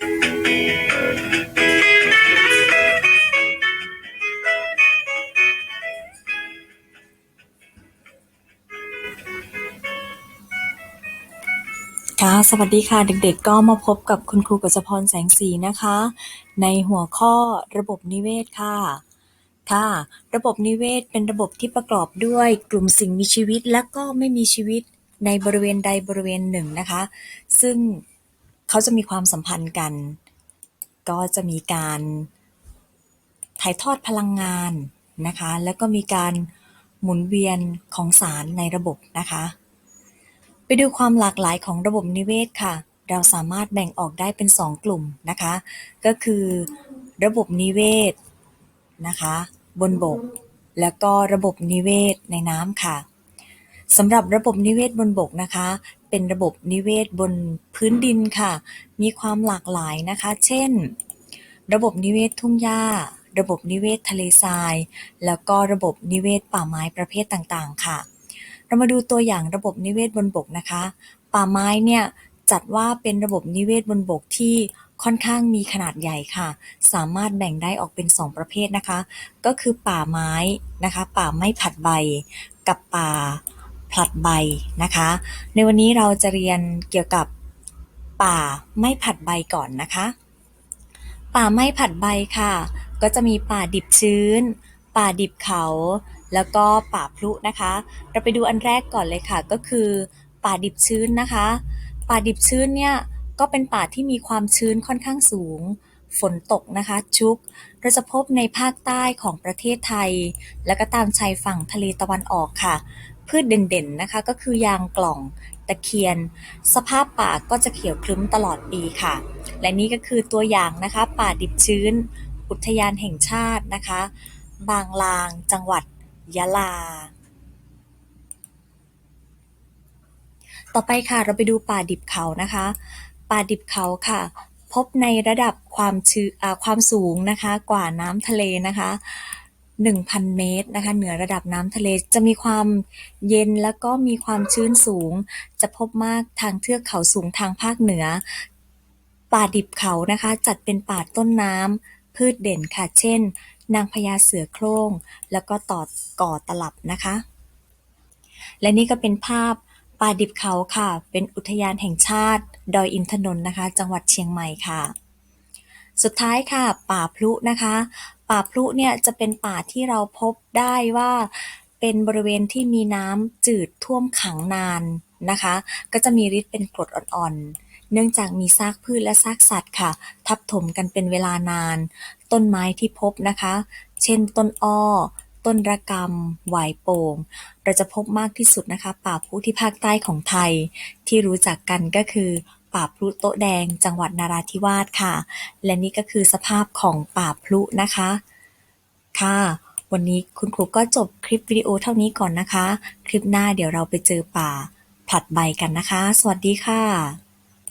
ค่ะสวัสดีค่ะเด็กๆ ก็มาพบกับคุณครูกฤษพรแสงสีนะคะ ในหัวข้อระบบนิเวศค่ะค่ะ ระบบนิเวศเป็นระบบที่ประกอบด้วยกลุ่มสิ่งมีชีวิตและก็ไม่มีชีวิตในบริเวณใดบริเวณหนึ่งนะคะ ซึ่ง เขาจะมีความสัมพันธ์กัน ก็จะมีการถ่ายทอดพลังงานนะคะ แล้วก็มีการหมุนเวียนของสารในระบบนะคะ ไปดูความหลากหลายของระบบนิเวศค่ะ เราสามารถแบ่งออกได้เป็น 2 กลุ่มนะคะ ก็คือระบบนิเวศนะคะ บนบก แล้วก็ระบบนิเวศในน้ำค่ะสำหรับระบบนิเวศบนบกนะคะ เป็นระบบนิเวศบนพื้นดินค่ะ มีความหลากหลายนะคะ เช่น ระบบนิเวศทุ่งหญ้า ระบบนิเวศทะเลทราย แล้วก็ระบบนิเวศป่าไม้ประเภทต่างๆ ค่ะ เรามาดูตัวอย่างระบบนิเวศบนบกนะคะ ป่าไม้เนี่ยจัดว่าเป็นระบบนิเวศบนบกที่ค่อนข้างมีขนาดใหญ่ค่ะ สามารถแบ่งได้ออกเป็น 2 ประเภทนะคะ ก็คือป่าไม้นะคะ ป่าไม่ผลัดใบ กับป่า ลัดใบนะคะ ในวันนี้เราจะเรียนเกี่ยวกับป่าไม่ผัดใบก่อนนะคะ ป่าไม้ผัดใบค่ะ ก็จะมีป่าดิบชื้น ป่าดิบเขา แล้วก็ป่าพลุนะคะ เราไปดูอันแรกก่อนเลยค่ะ ก็คือป่าดิบชื้นนะคะ ป่าดิบชื้นเนี่ยก็เป็นป่าที่มีความชื้นค่อนข้างสูง ฝนตกนะคะ ชุก เราจะพบในภาคใต้ของประเทศไทย และก็ตามชายฝั่งทะเลตะวันออกค่ะ พืชเด่นๆนะคะ ก็คือยางกล่องตะเคียน สภาพป่าก็จะเขียวครึ้มตลอดปีค่ะ และนี่ก็คือตัวอย่างนะคะ ป่าดิบชื้น อุทยานแห่งชาตินะคะ บางลาง จังหวัดยะลา ต่อไปค่ะเราไปดูป่าดิบเขานะคะ ป่าดิบเขาค่ะ พบในระดับความชื้นอ่าความสูงนะคะ กว่าน้ำทะเลนะคะ 1,000 เมตรนะคะ เหนือระดับน้ำทะเลจะมีความเย็นแล้วก็มีความชื้นสูง จะพบมากทางเทือกเขาสูงทางภาคเหนือ ป่าดิบเขานะคะ จัดเป็นป่าต้นน้ำพืชเด่นค่ะ เช่น นางพญาเสือโคร่ง แล้วก็ต่อก่อตลับนะคะ และนี่ก็เป็นภาพป่าดิบเขาค่ะ เป็นอุทยานแห่งชาติ ดอยอินทนนท์นะคะ จังหวัดเชียงใหม่ค่ะ สุดท้ายค่ะ ป่าพลุนะคะ ป่าพลุเนี่ยจะเป็นป่าที่เราพบได้ว่าเป็นบริเวณที่มีน้ำจืดท่วมขังนานนะคะ ก็จะมีฤทธิ์เป็นกรดอ่อนๆ เนื่องจากมีซากพืชและซากสัตว์ค่ะ ทับถมกันเป็นเวลานาน ต้นไม้ที่พบนะคะ เช่นต้นอ้อ ต้นระกำหวายโป่ง เราจะพบมากที่สุดนะคะ ป่าพุที่ภาคใต้ของไทยที่รู้จักกันก็คือ ป่าพลุโต๊ะแดง จังหวัดนราธิวาสค่ะ และนี่ก็คือสภาพของป่าพลุนะคะ ค่ะ วันนี้คุณครูก็จบคลิปวิดีโอเท่านี้ก่อนนะคะ คลิปหน้าเดี๋ยวเราไปเจอป่าผลัดใบกันนะคะ สวัสดีค่ะ